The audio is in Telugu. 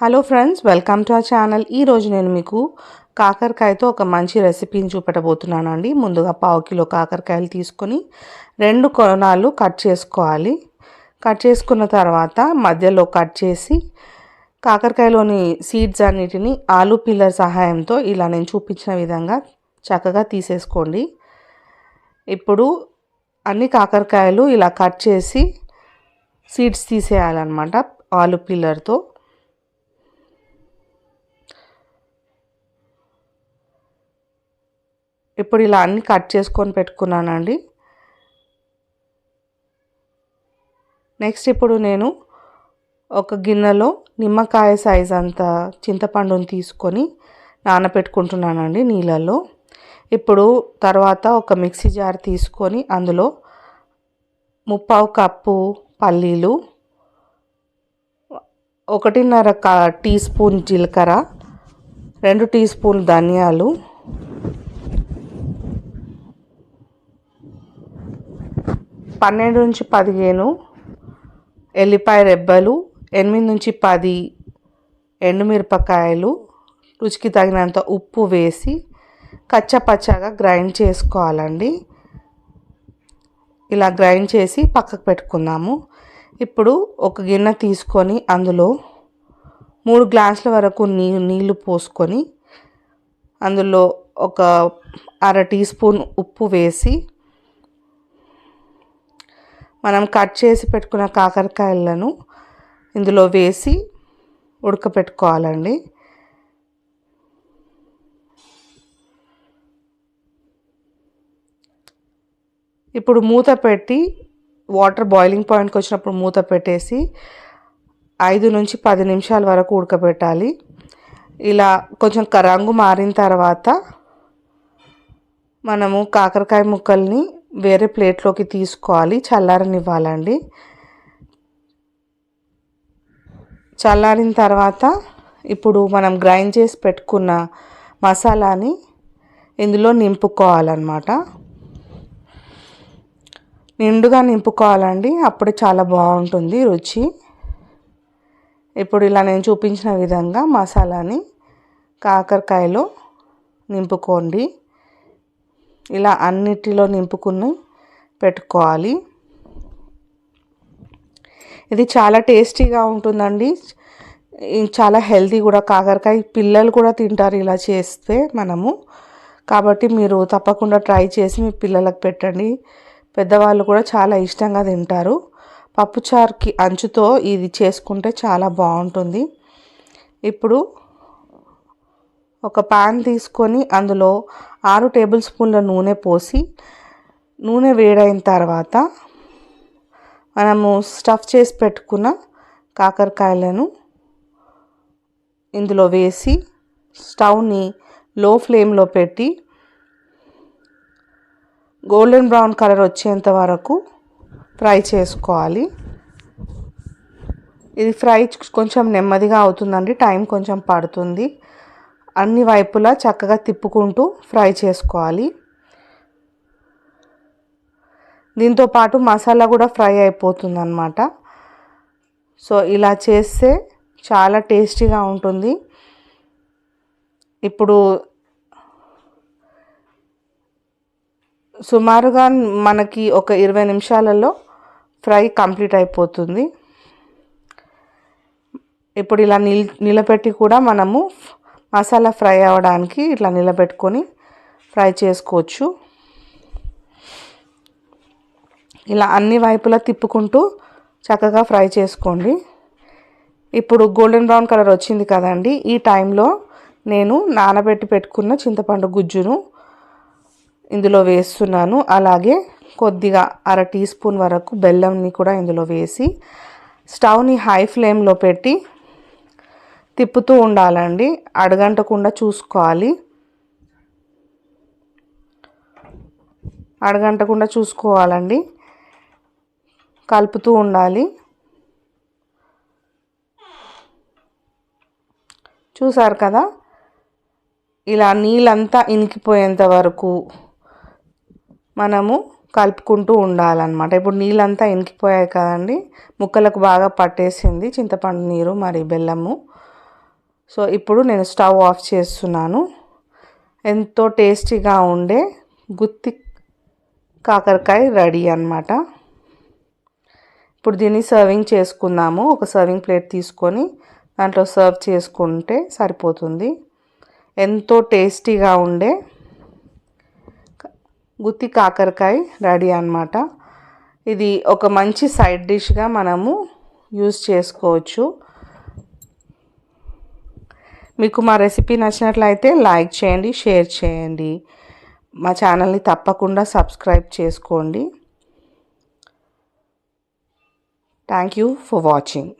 Hello friends welcome to our channel ఈరోజు నేను మీకు కాకరకాయతో ఒక మంచి రెసిపీని చూపెట్టబోతున్నాను అండి ముందుగా పావు కిలో కాకరకాయలు తీసుకొని రెండు కొనాలు కట్ చేసుకోవాలి. కట్ చేసుకున్న తర్వాత మధ్యలో కట్ చేసి కాకరకాయలోని సీడ్స్ అన్నిటిని ఆలు పిల్లర్ సహాయంతో ఇలా నేను చూపించిన విధంగా చక్కగా తీసేసుకోండి. ఇప్పుడు అన్ని కాకరకాయలు ఇలా కట్ చేసి సీడ్స్ తీసేయాలన్నమాట ఆలు పిల్లర్తో ఇప్పుడు ఇలా అన్ని కట్ చేసుకొని పెట్టుకున్నానండి. నెక్స్ట్ ఇప్పుడు నేను ఒక గిన్నెలో నిమ్మకాయ సైజ్ అంత చింతపండుని తీసుకొని నానబెట్టుకుంటున్నానండి నీళ్ళల్లో. ఇప్పుడు తర్వాత ఒక మిక్సీ జార్ తీసుకొని అందులో ముప్పావు కప్పు పల్లీలు ఒకటిన్నర టీ స్పూన్ జీలకర్ర రెండు టీ స్పూన్ ధనియాలు పన్నెండు నుంచి పదిహేను ఎల్లిపాయ రెబ్బలు ఎనిమిది నుంచి పది ఎండుమిరపకాయలు రుచికి తగినంత ఉప్పు వేసి కచ్చపచ్చగా గ్రైండ్ చేసుకోవాలండి. ఇలా గ్రైండ్ చేసి పక్కకు పెట్టుకుందాము. ఇప్పుడు ఒక గిన్నె తీసుకొని అందులో మూడు గ్లాసుల వరకు నీ నీళ్ళు పోసుకొని అందులో ఒక అర టీ స్పూన్ ఉప్పు వేసి మనం కట్ చేసి పెట్టుకున్న కాకరకాయలను ఇందులో వేసి ఉడకపెట్టుకోవాలండి. ఇప్పుడు మూత పెట్టి వాటర్ బాయిలింగ్ పాయింట్కి వచ్చినప్పుడు మూత పెట్టేసి ఐదు నుంచి పది నిమిషాల వరకు ఉడకబెట్టాలి. ఇలా కొంచెం రంగు మారిన తర్వాత మనము కాకరకాయ ముక్కల్ని వేరే ప్లేట్లోకి తీసుకోవాలి. చల్లారనివ్వాలండి. చల్లారిన తర్వాత ఇప్పుడు మనం గ్రైండ్ చేసి పెట్టుకున్న మసాలాని ఇందులో నింపుకోవాలన్నమాట. నిండుగా నింపుకోవాలండి. అప్పుడు చాలా బాగుంటుంది రుచి. ఇప్పుడు ఇలా నేను చూపించిన విధంగా మసాలాని కాకరకాయలో నింపుకోండి. ఇలా అన్నిటిలో నింపుకుని పెట్టుకోవాలి. ఇది చాలా టేస్టీగా ఉంటుందండి. చాలా హెల్తీ కూడా కాకరకాయ పిల్లలు కూడా తింటారు ఇలా చేస్తే మనము. కాబట్టి మీరు తప్పకుండా ట్రై చేసి మీ పిల్లలకు పెట్టండి. పెద్దవాళ్ళు కూడా చాలా ఇష్టంగా తింటారు. పప్పుచారుకి అంచుతో ఇది చేసుకుంటే చాలా బాగుంటుంది. ఇప్పుడు ఒక పాన్ తీసుకొని అందులో ఆరు టేబుల్ స్పూన్ల నూనె పోసి నూనె వేడైన తర్వాత మనము స్టఫ్ చేసి పెట్టుకున్న కాకరకాయలను ఇందులో వేసి స్టవ్ని లో ఫ్లేమ్లో పెట్టి గోల్డెన్ బ్రౌన్ కలర్ వచ్చేంత వరకు ఫ్రై చేసుకోవాలి. ఇది ఫ్రై కొంచెం నెమ్మదిగా అవుతుందండి టైం కొంచెం పడుతుంది. అన్ని వైపులా చక్కగా తిప్పుకుంటూ ఫ్రై చేసుకోవాలి. దీంతో పాటు మసాలా కూడా ఫ్రై అయిపోతుంది అనమాట సో ఇలా చేస్తే చాలా టేస్టీగా ఉంటుంది. ఇప్పుడు సుమారుగా మనకి ఒక ఇరవై నిమిషాలలో ఫ్రై కంప్లీట్ అయిపోతుంది. ఇప్పుడు ఇలా నిల్ నిలబెట్టి కూడా మనము మసాలా ఫ్రై అవ్వడానికి ఇట్లా నిలబెట్టుకొని ఫ్రై చేసుకోవచ్చు. ఇలా అన్ని వైపులా తిప్పుకుంటూ చక్కగా ఫ్రై చేసుకోండి. ఇప్పుడు గోల్డెన్ బ్రౌన్ కలర్ వచ్చింది కదండి. ఈ టైంలో నేను నానబెట్టి పెట్టుకున్న చింతపండు గుజ్జును ఇందులో వేస్తున్నాను. అలాగే కొద్దిగా అర టీ స్పూన్ వరకు బెల్లంని కూడా ఇందులో వేసి స్టవ్ని హై ఫ్లేమ్లో పెట్టి తిప్పుతూ ఉండాలండి. అడగంటకుండా చూసుకోవాలి. అడగంటకుండా చూసుకోవాలండి. కలుపుతూ ఉండాలి. చూసారు కదా? ఇలా నీళ్ళంతా ఇనికిపోయేంత వరకు మనము కలుపుకుంటూ ఉండాలన్నమాట. ఇప్పుడు నీళ్ళంతా ఇనికిపోయాయి కదండి. ముక్కలకు బాగా పట్టేసింది చింతపండు నీరు మరి బెల్లము. సో ఇప్పుడు నేను స్టవ్ ఆఫ్ చేస్తున్నాను. ఎంతో టేస్టీగా ఉండే గుత్తి కాకరకాయ రెడీ అనమాట ఇప్పుడు దీన్ని సర్వింగ్ చేసుకుందాము. ఒక సర్వింగ్ ప్లేట్ తీసుకొని దాంట్లో సర్వ్ చేసుకుంటే సరిపోతుంది. ఎంతో టేస్టీగా ఉండే గుత్తి కాకరకాయ రెడీ అనమాట ఇది ఒక మంచి సైడ్ డిష్గా మనము యూస్ చేసుకోవచ్చు. మీకు మా రెసిపీ నచ్చినట్లయితే లైక్ చేయండి షేర్ చేయండి. మా ఛానల్ని తప్పకుండా సబ్స్క్రైబ్ చేసుకోండి. Thank you for watching